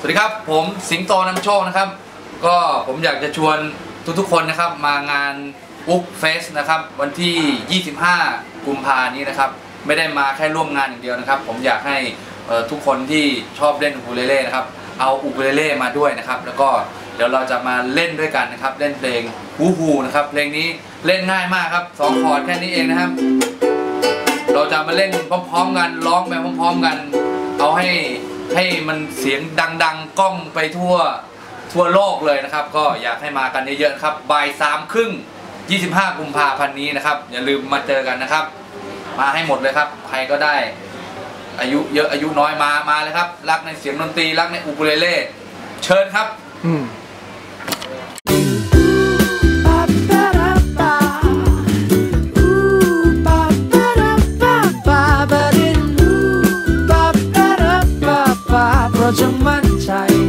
สวัสดีครับ ผมสิงโตนำโชคนะครับ ก็ผมอยากจะชวนทุกๆคนนะครับ มางานอุ๊กเฟสนะครับวันที่ 25 กุมภานี้นะครับ ไม่ได้มาแค่ร่วมงานอย่างเดียวนะครับ ผมอยากให้ทุกคนที่ชอบเล่นอูคูเลเล่นะครับเอาอูคูเลเล่มาด้วยนะครับ แล้วก็เดี๋ยวเราจะมาเล่นด้วยกันนะครับ เล่นเพลงฮูฮูนะครับเพลงนี้เล่นง่ายมากครับสองคอร์ดแค่นี้เองนะครับ เราจะมาเล่นพร้อมๆกันร้องไปพร้อม ๆกัน เอาให้ ให้มันเสียงดังๆกล้องไปทั่วทั่วโลกเลยนะครับ ก็อยากให้มากันเยอะๆครับบ่ายสามครึ่ง 25 กุมภาพันธ์นี้นะครับ อย่าลืมมาเจอกันนะครับ มาให้หมดเลยครับ ใครก็ได้ อายุเยอะอายุน้อยมามาเลยครับ รักในเสียงดนตรีรักในอูคูเลเล่เชิญครับ อืม sair.